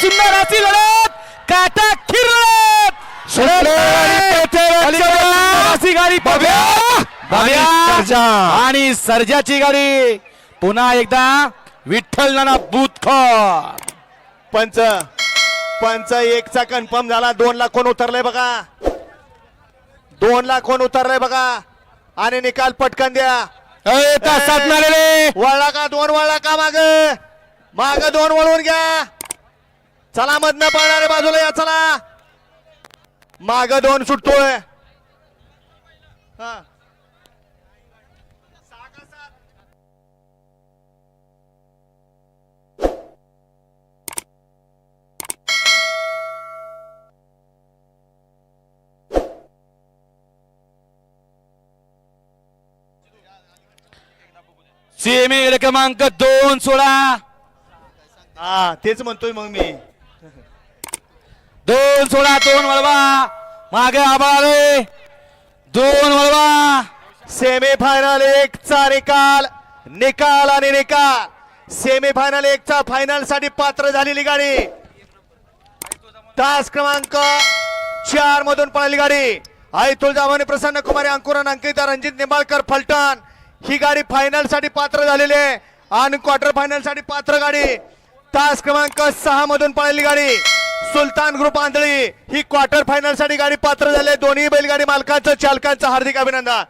सुंदर अशी लढत काटा खिरत आणि सर्जाची गाडी. पुन्हा एकदा विठ्ठल नाना बुथ पंच पंच एकचा कन्फर्म झाला. दोन लाख कोण उतरलंय बघा. दोन लाख कोण उतरलंय बघा. आणि निकाल पटकन द्या. वळला का दोन वळला का माग? माग दोन वळून घ्या. चला मधनं पळणारे बाजूला या चला. माग दोन सुटतोय. हा. सीएमए क्रमांक दोन सोळा. हा तेच म्हणतोय मग मी. दोन सोळा दोन वळवा. मागे आबाळे दोन वळवा. सेमीफायनल एकचा एक चा निकाल. निकाल आणि निकाल. सेमीफायनल एकचा एक चा फायनलसाठी पात्र झालेली गाडी. तास क्रमांक चार मधून पळाली गाडी. आई तुळजाभवानी प्रसन्न कुमारी अंकुरन अंकिता रणजित निंबाळकर फलटण. ही गाडी फायनलसाठी पात्र झालेली आहे. आणि क्वार्टर फायनलसाठी पात्र गाडी. तास क्रमांक सहा मधून पळाली गाडी. सुलतान ग्रुप आंधळी. ही क्वार्टर फायनलसाठी गाडी पात्र झाली. दोन्ही बैलगाडी मालकांचं चालकांचं हार्दिक अभिनंदन.